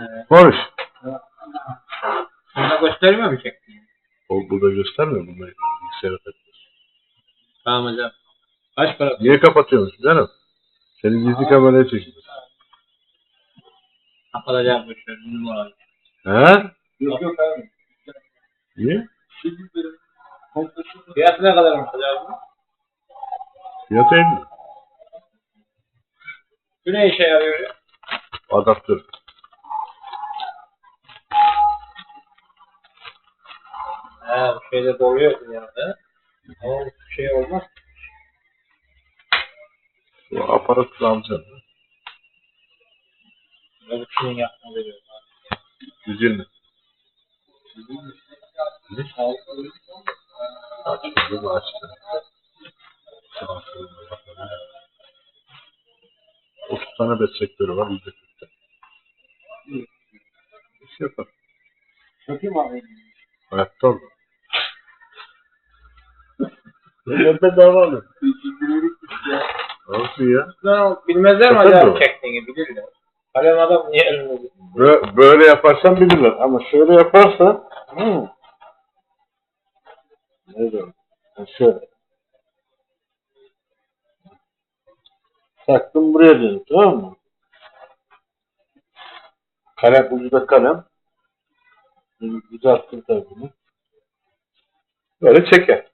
Evet. Konuş. Burada göstermiyor mu çektiğini? O burada göstermiyor bunu. Bilgisayara takıyorsun. Tamam hocam. Kaç para? Niye kapatıyorsun canım? Seni gizli kameraya çekiyor. Kapatacağım bu şöyle numara. He? Yok yok abi. Niye? Fiyatı ne kadarmış hocam? Fiyatı 50. Bu ne işe yarıyor ya? Adaptör. He bu şeyde doluyor yani. Ama bu şey olmaz. Bu aparatı alacaksın. Bu kimin yapma veriyor. 120. Ne? Açtı mı açtı. Sola bakalım. 30 tane bet sektörü var. Yüzde 40'ta. İş yapar. Çökeyim abi. Hayatta oldu. Ben bedava alıyorum. Olsun ya. Lan bilmezler mi acaba çektiğini bilirler. Kalem adam niye elinde? Bö- Böyle yaparsan bilirler ama şöyle yaparsan hı. ne? Ha, Şöyle. Taktım buraya dedim tamam mı? Kalem ucunda kalem. Düzelttim tabii bunu. Böyle çeker.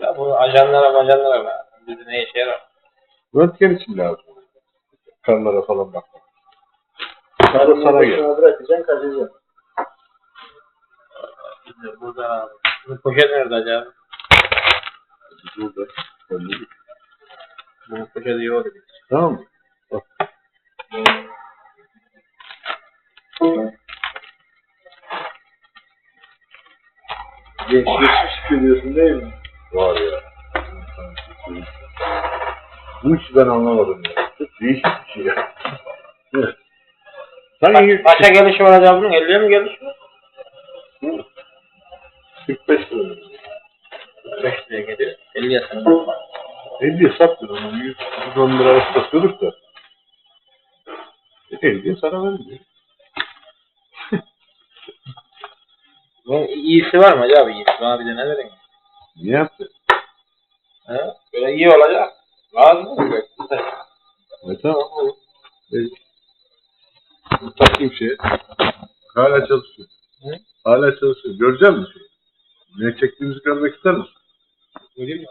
Ya bu ajanlara majanlara be. Bizi ne işe yarar? Röntgen için lazım. Karnlara falan bakmak. Sonra sana gel. bırakacaksın kaçacaksın. Şimdi burada bu poşet nerede acaba? Burada. Böyle. Bu poşet iyi oldu. Tamam mı? Geçmiş görüyorsun değil mi? Var ya. Bu işi ben anlamadım ya. Çok değişik bir şey ya. Evet. Sanki Kaça gelişi var acaba bunun? 50'ye mi gelişi var? 45 lira. 5 liraya geliyor. 50'ye sanırım. 50'ye satmıyor ama 100, 110 liraya satıyorduk da. 50'ye sana verin. Bunun iyisi var mı acaba iyisi? Bana bir de ne verin? Niye yaptı? He? Böyle iyi olacak. Lazım mı? E tamam oğlum. E, takayım şeye. Hala çalışıyor. Hı? Hala çalışıyor. Görecek misin? Ne çektiğimizi görmek ister misin? Göreyim mi?